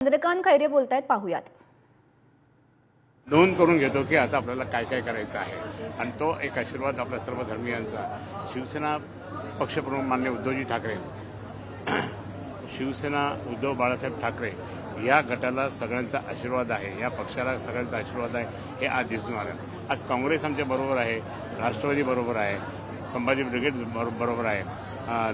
चंद्रकांत खैरे बोलतायत पाहूयात. नोंद करून घेतो की आता आपल्याला काय काय करायचं आहे. आणि तो एक आशीर्वाद आपल्या सर्व धर्मियांचा. शिवसेना पक्षप्रमुख मान्य उद्धवजी ठाकरे. शिवसेना उद्धव बाळासाहेब ठाकरे या गटाला सगळ्यांचा आशीर्वाद आहे. या पक्षाला सगळ्यांचा आशीर्वाद आहे हे आज दिसून आलं. आज काँग्रेस आमच्या बरोबर आहे राष्ट्रवादी बरोबर आहे. संभाजी ब्रिगेड बरोबर आहे.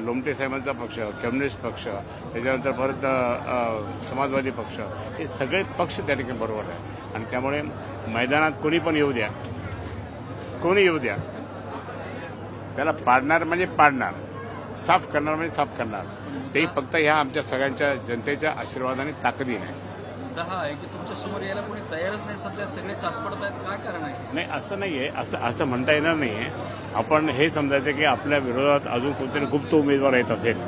लोमटे साहेबांचा पक्ष कम्युनिस्ट पक्ष त्याच्यानंतर परत समाजवादी पक्ष हे सगळे पक्ष त्या ठिकाणी बरोबर आहे. आणि त्यामुळे मैदानात कोणी पण येऊ द्या. कोणी येऊ द्या. त्याला पाडणार म्हणजे पाडणार. साफ करणार म्हणजे साफ करणार. तेही फक्त ह्या आमच्या सगळ्यांच्या जनतेच्या आशीर्वादाने ताकदीने. दहा आहे की तुमच्यासमोर यायला कोणी तयारच नाही सध्या सगळे चाचपडत आहेत. काय कारण आहे? नाही असं नाही आहे असं असं म्हणता येणार नाही आहे आपण हे समजायचं की आपल्या विरोधात अजून कोणतरी गुप्त उमेदवार येत असेल.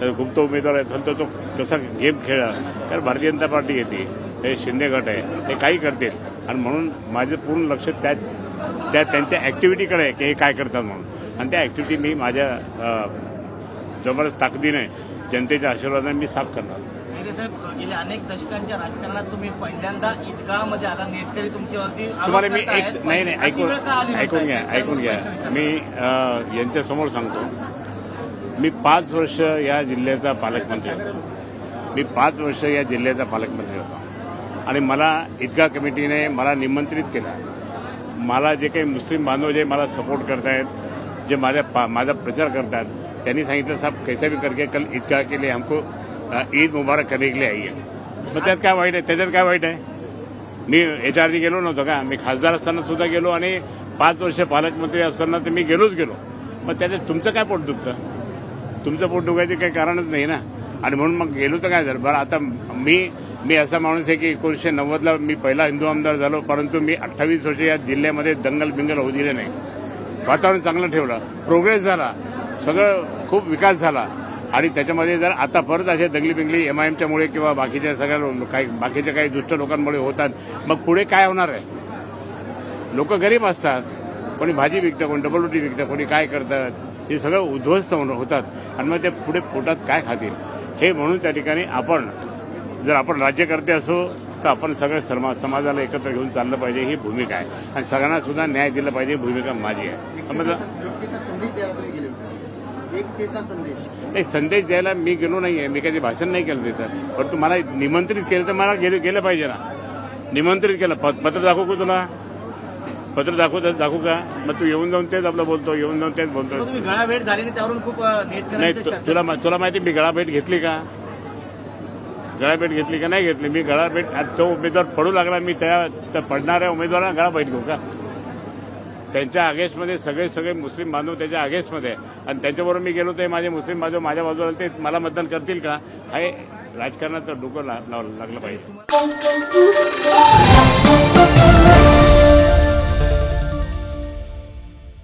तर गुप्त उमेदवार येत असेल तर तो कसा गेम खेळला तर भारतीय जनता पार्टी येते. हे शिंदे गट आहे. हे काही करतील. आणि म्हणून माझं पूर्ण लक्ष त्या त्या त्यांच्या ॲक्टिव्हिटीकडे आहे की हे काय करतात म्हणून. आणि त्या ॲक्टिव्हिटी मी माझ्या जबरदस्त ताकदीने जनतेच्या आशीर्वादाने मी साफ करणार. साहेब गेल्या अनेक दशकांच्या राजकारणात तुम्ही पहिल्यांदा ईदगाहमध्ये आला नेटकरी तुमच्यावरती तुम्हाला मी. एक नाही नाही ऐकून ऐकून? घ्या ऐकून घ्या. मी यांच्यासमोर सांगतो. मी पाच वर्ष या जिल्ह्याचा पालकमंत्री होतो. मी पाच वर्ष या जिल्ह्याचा पालकमंत्री होतो. आणि मला ईदगाह कमिटीने मला निमंत्रित केलं. मला जे काही मुस्लिम बांधव जे मला सपोर्ट करतायत जे माझ्या पा- माझा प्रचार करतात त्यांनी सांगितलं साहेब कैसा भी करके कल ईदगाह के लिए हमको ईद मुबारक करने के लिए आहे मग त्यात काय वाईट आहे? त्याच्यात काय वाईट आहे? मी याच्या आधी गेलो नव्हतो का? मी खासदार असताना सुद्धा गेलो आणि पाच वर्ष पालकमंत्री असताना तर मी गेलोच गेलो. मग त्याच्यात तुमचं काय पोट दुखतं? तुमचं पोट दुखायचं काही कारणच नाही ना? आणि म्हणून मग गेलो तर काय झालं? बरं आता मी मी असा माणूस आहे की एकोणीसशे नव्वदला मी पहिला हिंदू आमदार झालो परंतु मी अठ्ठावीस वर्ष या जिल्ह्यामध्ये दंगल बिंगल होऊ दिले नाही. वातावरण चांगलं ठेवलं. प्रोग्रेस झाला. सगळं खूप विकास झाला. आणि त्याच्यामध्ये जर आता परत असे दंगली बिंगली एम आय एमच्यामुळे किंवा बाकीच्या सगळ्या काही बाकीच्या काही दुष्ट लोकांमुळे होतात मग पुढे काय होणार आहे? लोक गरीब असतात कोणी भाजी विकतं कोणी डबल रोटी विकतं कोणी काय करतात हे सगळं उद्ध्वस्त होतात. आणि मग ते पुढे पोटात काय खातील? हे म्हणून त्या ठिकाणी आपण जर आपण राज्यकर्ते असो तर आपण सगळ्या समा समाजाला एकत्र घेऊन चाललं पाहिजे ही भूमिका आहे. आणि सगळ्यांना सुद्धा न्याय दिला पाहिजे ही भूमिका माझी आहे. नाही संदेश द्यायला मी गेलो नाही आहे मी कधी भाषण नाही केलं तिथं. परंतु मला निमंत्रित केलं तर मला गेलं गेलं पाहिजे ना. निमंत्रित केलं. प- पत्र दाखवू का तुला? पत्र दाखवू दाखवू का? मग तू येऊन जाऊन तेच आपलं बोलतो येऊन जाऊन तेच बोलतो. तुम्ही गळाभेट झाली त्यावरून खूप नाही तुला तुला माहिती मी गळाभेट घेतली का? गळाभेट घेतली का? नाही घेतली. मी गळाभेट आज तो उमेदवार पडू लागला. मी त्या पडणाऱ्या उमेदवाराला गळाभेट घेऊ का? त्यांच्या अगेन्स्टमध्ये सगळे सगळे मुस्लिम बांधव त्याच्या अगेन्स्टमध्ये. आणि त्यांच्याबरोबर मी गेलो ते माझे मुस्लिम बांधव माझ्या बाजूला ते मला मतदान करतील का? हे राजकारणाचं डोकं ला- लाव- लागलं पाहिजे.